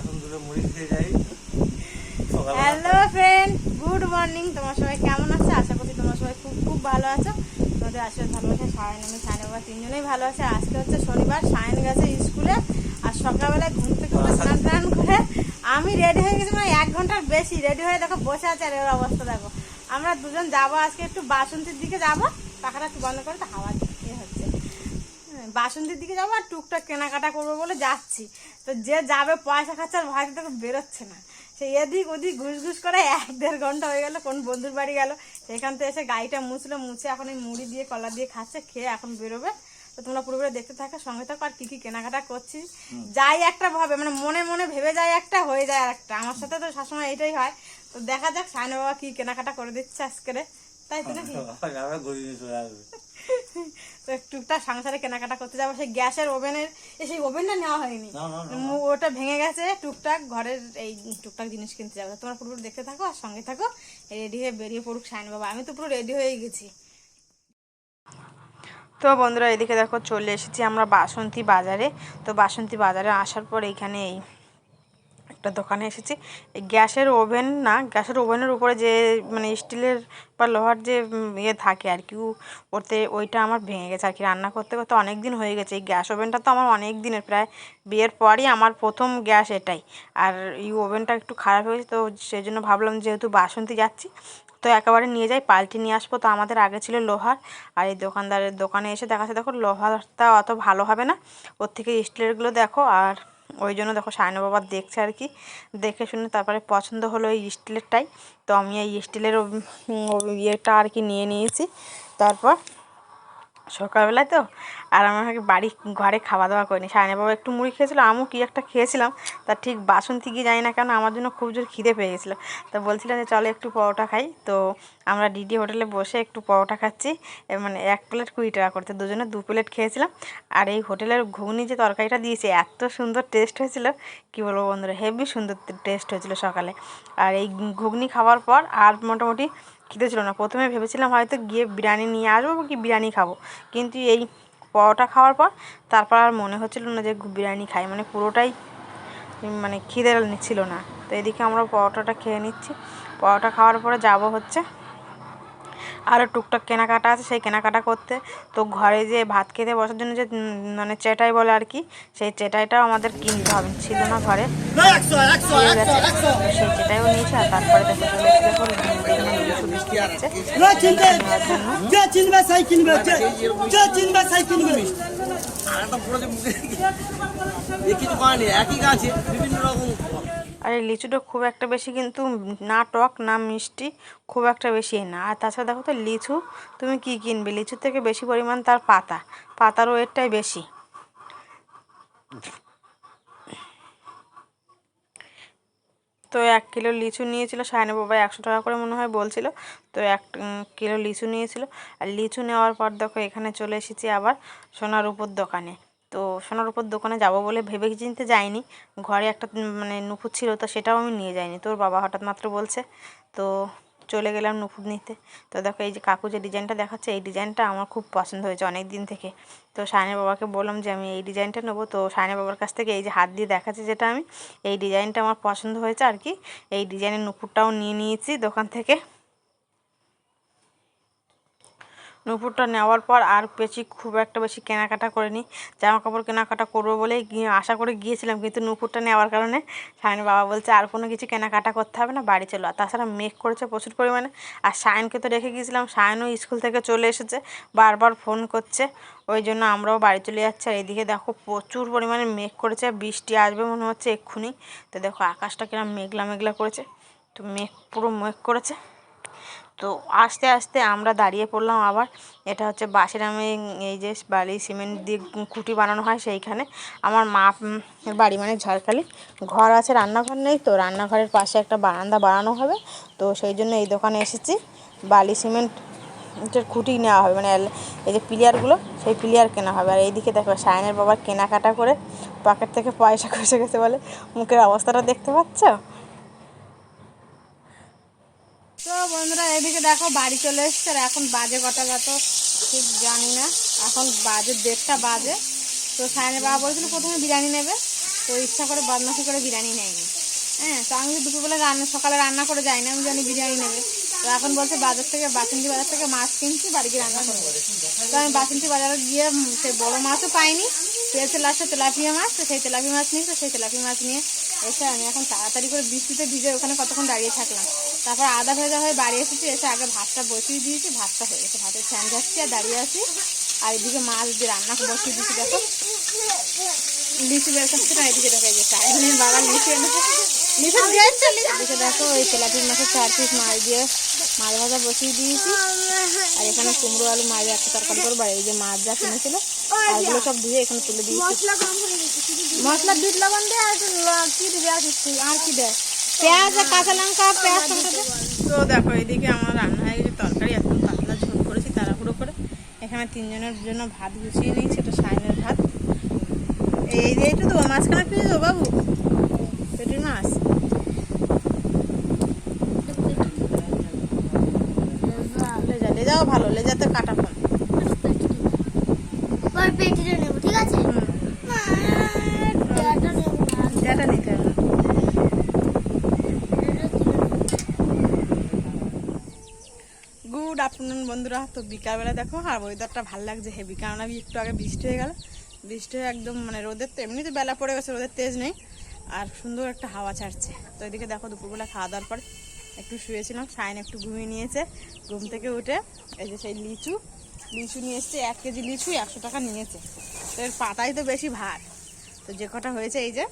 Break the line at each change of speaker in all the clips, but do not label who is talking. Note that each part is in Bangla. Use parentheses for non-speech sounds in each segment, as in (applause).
আসুন দুটো মুড়ি খেয়ে যাই।
Hello friend good morning. তোমার সবাই কেমন আছে? আশা করছি তোমার সবাই খুব খুব ভালো আছো। তোমাদের আসলে ভালোবাসা সায়ন আমি সায়ন বাবা তিনজনেই ভালো আছে। আজকে হচ্ছে শনিবার সায়ন গেছে স্কুলে। আর সকালবেলায় ঘুম থেকে উঠে স্নান টান করে আমি রেডি হয়ে গেছি মানে এক ঘণ্টার বেশি রেডি হয়ে দেখো বসে আছে আর এর অবস্থা দেখো। আমরা দুজন যাব আজকে একটু বাসন্তীর দিকে যাব। পাখাটা একটু বন্ধ করে তো হাওয়া হচ্ছে বাসন্তীর দিকে যাব আর টুকটাক কেনাকাটা করব বলে যাচ্ছি। তো যে যাবে পয়সা খরচার ভয়তে তোকে বেরোচ্ছে না। সে এদিক ওদিক ঘুষ ঘুষ করে এক দেড় ঘণ্টা হয়ে গেল কোন বন্ধুর বাড়ি গেল। সেখান থেকে এসে গাড়িটা মুছলো মুছে এখন এই মুড়ি দিয়ে কলা দিয়ে খাচ্ছে খেয়ে এখন বেরোবে। তো তোমরা পুরোপুরি দেখতে থাকো সঙ্গে থাকো আর কি কি কেনাকাটা করছি। যাই একটা ভাবে মানে মনে মনে ভেবে যায় একটা হয়ে যায় আর একটা আমার সাথে তো সবসময় এইটাই হয়। তো দেখা যাক সায়ন বাবা কি কেনাকাটা করে দিচ্ছে আজকে তাই তো নাকি? (laughs)
যাবে ঘুরিয়ে নিয়ে চলে আসবে। (laughs)
তো টুকটাক সংসারে কেনাকাটা করতে যাব সেই গ্যাসের ওভেনের সেই ওভেনটা নেওয়া হয়নি।
না না না
মু- ওটা ভেঙে গেছে টুকটাক ঘরের এই টুকটাক জিনিস কিনতে যাব। তোমরা পুরো দেখতে থাকো আর সঙ্গে থাকো রেডি হয়ে বেরিয়ে পড়ুক সাইন বাবা। আমি তো পুরো রেডি হয়ে গেছি। তো বন্ধুরা এদিকে দেখো চলে এসেছি আমরা বাসন্তী বাজারে। তো বাসন্তী বাজারে আসার পর এইখানে এই একটা দোকানে এসেছি। এই গ্যাসের ওভেন না, গ্যাসের ওভেনের উপরে যে মানে স্টিলের বা লোহার যে ইয়ে থাকে আর কি ওতে, ওইটা আমার ভেঙে গেছে আর কি। রান্না করতে করতে অনেক দিন হয়ে গেছে। এই গ্যাস ওভেনটা তো আমার অনেক দিনের প্রায় বিয়ের পরই আমার প্রথম গ্যাস এটাই। আর এই ওভেনটা একটু খারাপ হয়েছে, তো সেই জন্য ভাবলাম যেহেতু বাসন্তী যাচ্ছি, তো একেবারে নিয়ে যাই, পাল্টে নিয়ে আসব। তো আমাদের আগে ছিল লোহার, আর এই দোকানদারের দোকানে এসে দেখাচ্ছে দেখো লোহারটা অত ভালো হবে না। ওর থেকে স্টিলেরগুলো দেখো, আর ওই জন্য দেখো সায়ন বাবা দেখছে আর কি। দেখে শুনে তারপরে পছন্দ হলো এই স্টিলেরটাই। তো আমি এই স্টিলের ইয়েটা আর কি নিয়ে নিয়েছি। তারপর সকালবেলায় তো, আর আমাকে বাড়ি, ঘরে খাওয়া দাওয়া করিনি। সায়না বাবা একটু মুড়ি খেয়েছিল, আমিও কি একটা খেয়েছিলাম, তা ঠিক বাসন্তী গিয়ে জানি না কেন, আমার জন্য খুব জোর খিদে পেয়ে গেছিল। তো বলছিলাম যে চলো একটু পরোটা খাই, তো আমরা ডিডি হোটেলে বসে একটু পরোটা খাচ্ছি মানে এক প্লেট কুড়ি টাকা করতে দুজনে দু প্লেট খেয়েছিলাম, আর এই হোটেলের ঘুগনি যে তরকারিটা দিয়েছে, এত সুন্দর টেস্ট হয়েছিল, কি বলব বন্ধুরা হেভি সুন্দর টেস্ট হয়েছিল সকালে। আর এই ঘুগনি খাওয়ার পর আর মোটামুটি খিদে ছিল না। প্রথমে ভেবেছিলাম হয়তো গিয়ে বিরিয়ানি নিয়ে আসব কি বিরিয়ানি খাব। কিন্তু এই পরোটা খাওয়ার পর তারপর আর মনে হচ্ছিল না যে বিরিয়ানি খাই। মানে পুরোটাই মানে খিদে ছিল না। তো এদিকে আমরা পরোটাটা খেয়ে নিচ্ছি। পরোটা খাওয়ার পরে যাব হচ্ছে আরও টুকটাক কেনাকাটা আছে। সেই কেনাকাটা করতে তো ঘরে যে ভাত খেতে বসার জন্য যে মানে চেটাই বলে আর কি সেই চেটাইটাও আমাদের কিনতে হবে। ছিল না ঘরে। গেছে। সেই চেটাইও নিয়েছি আর তারপরে দেখো
আর
এই লিচুটা খুব একটা বেশি কিন্তু না টক, না মিষ্টি, খুব একটা বেশি না। আর তাছাড়া দেখো তো লিচু, তুমি কি কিনবে? লিচুর থেকে বেশি পরিমাণ তার পাতা। পাতার ওয়েটটাই বেশি। তো এক কিলো লিচু নিয়েছিল, সায়না বাবা একশো টাকা করে মনে হয় বলছিল, তো এক কিলো লিচু নিয়েছিল। আর লিচু নেওয়ার পর দেখো এখানে চলে এসেছি আবার সোনার উপর দোকানে। তো সোনার উপর দোকানে যাব বলে ভেবে চিনতে যাইনি। ঘরে একটা মানে নুপুর ছিল তো সেটাও আমি নিয়ে যাইনি। তোর বাবা হঠাৎ মাত্র বলছে, তো চলে গেলাম নুপুর নিতে। তো দেখো এই যে কাকু যে ডিজাইনটা দেখাচ্ছে, এই ডিজাইনটা আমার খুব পছন্দ হয়েছে অনেক দিন থেকে। তো সায়নের বাবাকে বললাম যে, আমি এই ডিজাইনটা নেব। তো সায়নের বাবার কাছ থেকে এই যে হাত দিয়ে দেখাচ্ছে যেটা আমি, এই ডিজাইনটা আমার পছন্দ হয়েছে আর কি। এই ডিজাইনের নুপুরটাও নিয়ে নিয়েছি দোকান থেকে। নুপুরটা নেওয়ার পর আর বেশি খুব একটা বেশি কেনাকাটা করিনি। জামা কাপড় কেনাকাটা করব বলে আশা করে গিয়েছিলাম, কিন্তু নূপুরটা নেওয়ার কারণে সায়নের বাবা বলছে, আর কোনো কিছু কেনাকাটা করতে হবে না, বাড়ি চলো। আর তাছাড়া মেঘ করেছে প্রচুর পরিমাণে। আর সায়নকে তো রেখে গিয়েছিলাম সায়নও স্কুল থেকে চলে এসেছে, বারবার ফোন করছে। ওই জন্য আমরাও বাড়ি চলে যাচ্ছি। আর এদিকে দেখো প্রচুর পরিমাণে মেঘ করেছে বৃষ্টি আসবে মনে হচ্ছে এক্ষুনি। তো দেখো আকাশটা কিরম মেঘলা মেঘলা করেছে। তো মেঘ পুরো মেঘ করেছে। তো আস্তে আস্তে আমরা দাঁড়িয়ে পড়লাম আবার। এটা হচ্ছে বাঁশের আমি এই যে বালি, সিমেন্ট দিয়ে খুঁটি বানানো হয় সেইখানে। আমার মা বাড়ি মানে ঝড়খালি। ঘর আছে, রান্নাঘর নেই তো, রান্নাঘরের পাশে একটা বারান্দা বানানো হবে। তো সেই জন্য এই দোকানে এসেছি। বালি, সিমেন্ট খুঁটি নেওয়া হবে। মানে এই যে প্লেয়ারগুলো সেই প্লেয়ার কেনা হবে। আর এইদিকে দেখো সায়নের বাবার কেনাকাটা করে পকেট থেকে পয়সা খসে গেছে বলে। মুখের অবস্থাটা দেখতে পাচ্ছ? তো বন্ধুরা, এদিকে দেখো বাড়ি চলে এসছে আর এখন বাজে কটা কত ঠিক জানি না। এখন বাজে দেড়টা বাজে। তো সায়নের বাবা বলছিল প্রথমে বিরিয়ানি নেবে, তো তো ইচ্ছা করে বদমাসি করে বিরিয়ানি নেয়নি। হ্যাঁ তো আমি দুপুরবেলা রান্না, সকালে রান্না করে যাই না, আমি জানি বিরিয়ানি নেবে। তো এখন বলছে বাজার থেকে, বাসন্তী বাজার থেকে মাছ কিনছি বাড়ি গিয়ে রান্না করব। তো আমি বাসন্তী বাজারে গিয়ে সেই বড় মাছও পাইনি পেয়েছে লাস্টে তেলাপিয়া মাছ, তো সেই তেলাপিয়া মাছ নিয়েছে, সেই তেলাপিয়া মাছ নিয়ে এসে আমি এখন তাড়াতাড়ি করে বৃষ্টিতে ভিজে ওখানে কতক্ষণ দাঁড়িয়ে থাকলাম। তারপর আদা ভেজা হয়ে বাড়ি এসেছি এসে আগে ভাতটা বসিয়ে দিয়েছি ভাতটা হয়ে গেছে। ভাতের ফ্যান যাচ্ছি আর দাঁড়িয়ে আছি। আর এদিকে মাছ দিয়ে রান্না বসিয়ে দিয়েছি দেখো। লিচু বের করছে না এদিকে দেখো এই যে সাইডের বাবা লিচু এনেছে লিচু এদিকে দেখো ওই তেলাপির মাছের চার পিস মাছ দিয়ে মাছ ভাজা বসিয়ে দিয়েছি। আর এখানে কুমড়ো আলু মাছ একটা তরকারি করব। আর এই যে মাছ যা কিনেছিল ওগুলো সব দিয়ে এখানে তুলে দিয়েছি। মশলা বিট লবণ দিয়ে আর কি দিবে আর কিছু আর কি দেয়? পেঁয়াজ আর কাঁচা লঙ্কা পেঁয়াজ তো দেখো এদিকে আমার রান্না হয়ে গেছে তরকারি পাতলা ঝোল করেছি তাড়াহুড়ো করে। এখানে তিনজনের জন্য ভাত গুছিয়ে নিয়েছি এটা সাইনের ভাত। এই যে একটু দেবো মাঝখানে দেবো বাবু। পেটির মাছ। লেজা লেজাও ভালো লেজাতে কাটা কম
এবার পেটিটা নেব ঠিক আছে পেয়ারটা নেব না
এটা নিতে হবে গুড আফটারনুন বন্ধুরা তো বিকালবেলা দেখো, আর ওয়েদারটা ভালো লাগছে হেভি কারণ আমি একটু আগে বৃষ্টি হয়ে গেল। বৃষ্টি হয়ে একদম মানে রোদের তো এমনিতে বেলা পড়ে গেছে, রোদের তেজ নেই, আর সুন্দর একটা হাওয়া ছাড়ছে। তো এদিকে দেখো দুপুরবেলা খাওয়া দাওয়ার পর একটু শুয়েছিলাম সাইন একটু ঘুমিয়ে নিয়েছে, ঘুম থেকে উঠে এই যে সেই লিচু লিচু নিয়ে এসছে, এক কেজি লিচু, একশো টাকা নিয়েছে। তো এর পাতাই তো বেশি ভার তো যে কটা হয়েছে এই যে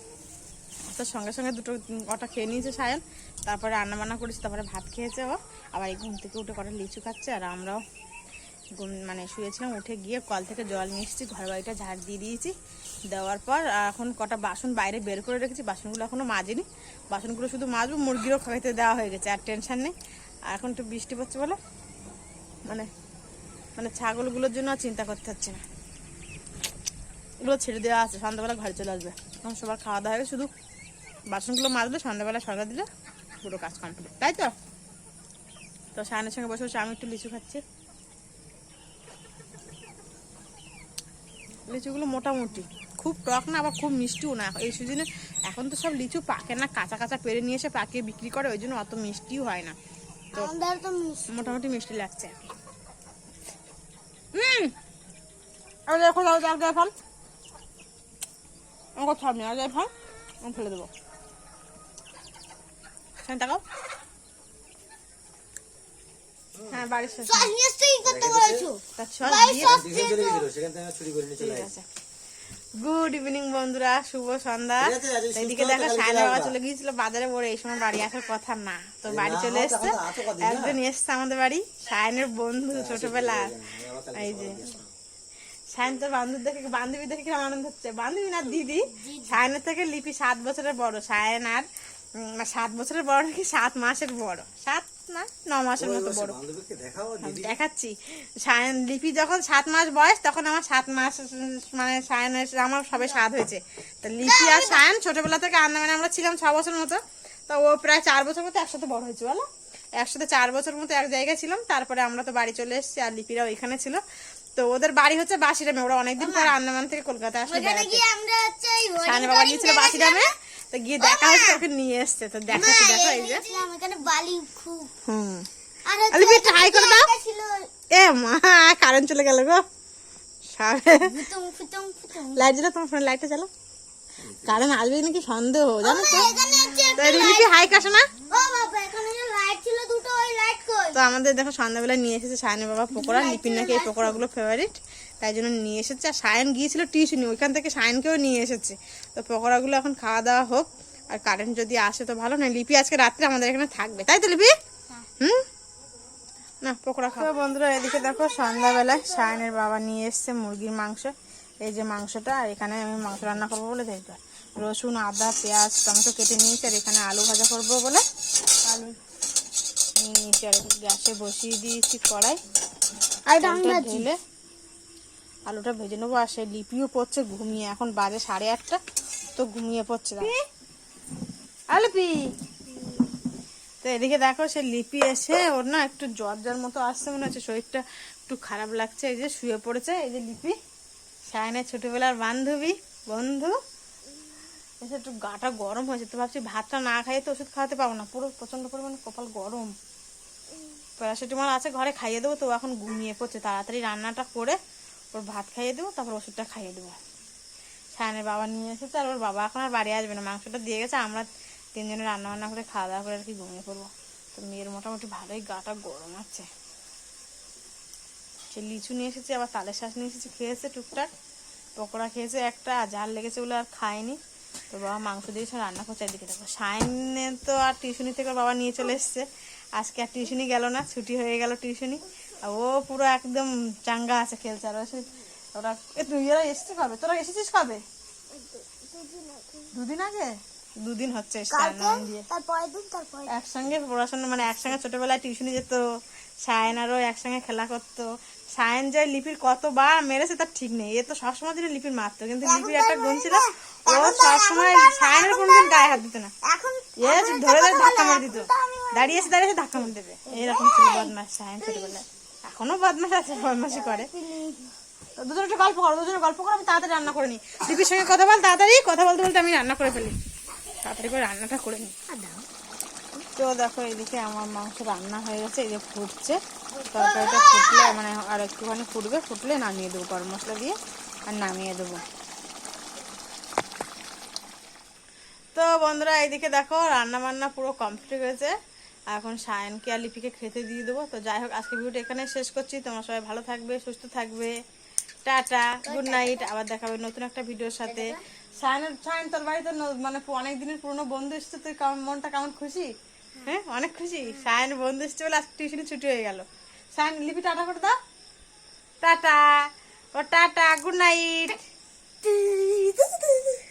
তো সঙ্গে সঙ্গে দুটো কটা খেয়ে নিয়েছে সায়ন। তারপরে রান্না বান্না করেছি, তারপরে ভাত খেয়েছে ও। আবার এই ঘুম থেকে উঠে কটা লিচু খাচ্ছে, আর আমরাও মানে শুয়েছিলাম, উঠে গিয়ে কল থেকে জল নিয়ে এসেছি ঘর বাড়িটা ঝাড় দিয়ে দিয়েছি। দেওয়ার পর এখন কটা বাসন বাইরে বের করে রেখেছি, বাসনগুলো এখনও মাজিনি। বাসনগুলো শুধু মাজবো, মুরগিরও খাইতে দেওয়া হয়ে গেছে, আর টেনশান নেই। আর এখন তো বৃষ্টি পড়ছে বলে? মানে মানে ছাগলগুলোর জন্য চিন্তা করতে হচ্ছে না। এগুলো ছেড়ে দেওয়া আছে, সন্ধ্যাবেলা ঘরে চলে আসবে। এখন সবার খাওয়া দাওয়া হয়ে শুধু বাসনগুলো মাজলে সন্ধ্যাবেলা সন্ধ্যা দিলে পুরো কাজ কমপ্লিট তাই তো তো সায়নের সঙ্গে বসে বসে আমি একটু লিচু খাচ্ছি লিচুগুলো মোটামুটি খুব টক না আবার খুব মিষ্টিও না এই সিজনে এখন তো সব লিচু পাকে না কাঁচা কাঁচা পেরে নিয়ে এসে পাকিয়ে বিক্রি করে ওই জন্য অত মিষ্টিও হয় না তো মোটামুটি মিষ্টি লাগছে হুম আর দেখো দাও ফল আমার খাবি আর যাই ফল আমি ফেলে দেবো হ্যাঁ তাকাও হ্যাঁ বাড়ির
সস নিয়ে আসতে করতে বলেছ?
তা চল দিয়ে
সস
যেখানে চলে গেছিল সেখান থেকে চুরি করে নিয়ে চলে আসে
গুড ইভিনিং বন্ধুরা শুভ সন্ধ্যা। এদিকে দেখো সায়না বাবা চলে গিয়েছিল বাজারে বলে এই সময় বাড়ি আসার কথা না। তো বাড়ি চলে এসছে। একজন এসছে আমাদের বাড়ি সায়নের বন্ধু ছোটবেলা। এই যে। সায়ন তো বান্ধব দেখে বান্ধবী দেখে কিরম আনন্দ হচ্ছে? বান্ধবী না দিদি? সায়নের থেকে লিপি সাত বছরের বড় সায়ন আর সাত বছরের বড় নাকি? সাত মাসের বড়। সাত না? ন মাসের মতো বড়। দেখাচ্ছি। সায়ন লিপি যখন সাত মাস বয়স তখন আমার সাত মাস মানে সায়নের আমার সবে সাত হয়েছে। তা লিপি আর সায়ন ছোটবেলা থেকে আন্দামানে আমরা ছিলাম ছ বছর মতো। তো ও প্রায় চার বছর মতো একসাথে বড় হয়েছে বলো? একসাথে চার বছর মতো এক জায়গায় ছিলাম তারপরে আমরা তো বাড়ি চলে এসেছি আর লিপিরাও এখানে ছিল। তো ওদের বাড়ি হচ্ছে বাসিরামে ওরা অনেকদিন পর আন্দামান থেকে কলকাতা আসলে সায়ন বাবা গিয়েছিল বাসিরামে তো গিয়ে দেখা হচ্ছে ওকে নিয়ে এসছে তো দেখো এই যে
দেখেছিলাম এখানে বালি খুব।
হুম।
আরে
বেটা, হাই করে দাও। এ মা কারেন্ট চলে গেল গো। সাবে লাইট জ্বালা তোমার ফোনে লাইটটা জ্বালো কারণ আসবে নাকি সন্দেহ? জানো তো। তো হাই কাশো না তো আমাদের দেখো সন্ধ্যাবেলা নিয়ে এসেছে সায়নের বাবা পকোড়া লিপির নাকি এই পকোড়াগুলো ফেভারিট তাই জন্য নিয়ে এসেছে। আর সায়ন গিয়েছিল টিউশনি ওইখান থেকে সায়নকেও নিয়ে এসেছে। তো পকোড়াগুলো এখন খাওয়া দাওয়া হোক আর কারেন্ট যদি আসে তো ভালো না লিপি আজকে রাত্রে আমাদের এখানে থাকবে। তাই তো লিপি? হুম? না পকোড়া খাও। বন্ধুরা এদিকে দেখো সন্ধ্যাবেলায় সায়নের বাবা নিয়ে এসছে মুরগির মাংস। এই যে মাংসটা আর এখানে আমি মাংস রান্না করব বলে দেখবে রসুন আদা পেঁয়াজ টমেটো কেটে নিয়েছি আর এখানে আলু ভাজা করব বলে। আলু। নিয়ে নিয়েছি আর একটু গ্যাসে বসিয়ে দিয়েছি কড়াই। ঢেলে আলুটা ভেজে নেব আর সে লিপিও পড়ছে ঘুমিয়ে। এখন বাজে সাড়ে আটটা তো ঘুমিয়ে পড়ছে দাঁড়া। আর লিপি। তো এদিকে দেখো সে লিপি এসে ওর না একটু জ্বর জ্বর মতো আসছে মনে হচ্ছে শরীরটা একটু খারাপ লাগছে। এই যে শুয়ে পড়েছে এই যে লিপি। সায়নের ছোটবেলার বান্ধবী বন্ধু। এসে একটু গাটা গরম হয়েছে তো ভাবছি ভাতটা না খাইয়ে তো ওষুধ খাওয়াতে পারব না। পুরো প্রচণ্ড পরিমাণে কপাল গরম। প্যারাসিটামল আছে ঘরে খাইয়ে দেবো তো এখন ঘুমিয়ে পড়ছে। তাড়াতাড়ি রান্নাটা করে ওর ভাত খাইয়ে দেবো, তারপর ওষুধটা খাইয়ে দেবো। সায়নের বাবা নিয়ে এসেছে, আর ওর বাবা এখন আর বাড়ি আসবে না, মাংসটা দিয়ে গেছে, আমরা তিনজনে রান্না বান্না করে খাওয়া দাওয়া করে আর কি ঘুমিয়ে পড়ব। তো মেয়ের মোটামুটি ভালোই, গাটা গরম আছে। সে লিচু নিয়ে এসেছে, আবার তালের শ্বাস নিয়ে এসেছে, খেয়েছে টুকটাক। পকোড়া খেয়েছে একটা, আর ঝাল লেগেছে বলে আর খায়নি। তো বাবা মাংস দিয়েছে রান্না করছে এদিকে দেখো। সাইনে তো আর টিউশনি থেকে বাবা নিয়ে চলে এসছে। আজকে আর টিউশনি গেল না, ছুটি হয়ে গেল টিউশনি। ও পুরো একদম চাঙ্গা আছে খেলছে আর ওরা এ তুই এরা এসছে কবে? তোরা এসেছিস কবে? দুদিন আগে? দুদিন হচ্ছে একসঙ্গে পড়াশোনা মানে একসঙ্গে ছোটবেলায় টিউশনি যেত সায়ন আরও একসঙ্গে খেলা করতো। সায়ন যে লিপির কতবার মেরেছে তার ঠিক নেই। এ তো সবসময় দিনে লিপির মারতো কিন্তু লিপির একটা গুণ ছিল ও সবসময় সায়নের কোনোদিন গায়ে হাত দিত না। এ ধরে ধরে ধাক্কা মার দিত। দাঁড়িয়ে এসে দাঁড়িয়ে এসে ধাক্কা মার দেবে। এইরকম ছিল বদমাস সায়ন ছোটবেলায়। এখনও বদমাস আছে বদমাসি করে। দুজনে একটু গল্প করো, দুজনে গল্প করো, আমি তাড়াতাড়ি রান্না করে নিই। লিপির সঙ্গে কথা বল, তাড়াতাড়ি, কথা বলতে বলতে আমি রান্না করে ফেলি। তাড়াতাড়ি করে রান্নাটা করে নিই। তো দেখো, এদিকে আমার মাংস রান্না হয়ে গেছে, এই যে ফুটছে। তরকারিটা ফুটলে মানে আর একটুখানি ফুটবে, ফুটলে নামিয়ে দেবো গরম মশলা দিয়ে, আর নামিয়ে দেবো। তো বন্ধুরা, এইদিকে দেখো রান্না বান্না পুরো কমপ্লিট হয়েছে। আর এখন সায়নকে আর লিপিকে খেতে দিয়ে দেবো। তো যাই হোক, আজকে ভিডিওটা এখানে শেষ করছি। তোমরা সবাই ভালো থাকবে, সুস্থ থাকবে। Tata, good night. আবার দেখাবে নতুন একটা ভিডিওর সাথে। সায়নের সায়ন তোর বাড়িতে মানে অনেক দিনের পুরনো বন্ধু এসছে। তুই কেমন, মনটা কেমন খুশি? হ্যাঁ অনেক খুশি। সায়ন বন্ধু এসছে বলে আজকে টিউশনি ছুটি হয়ে গেল। সায়ন লিপি টাটা করে দাও। টাটা। ও টাটা, গুড নাইট। (laughs)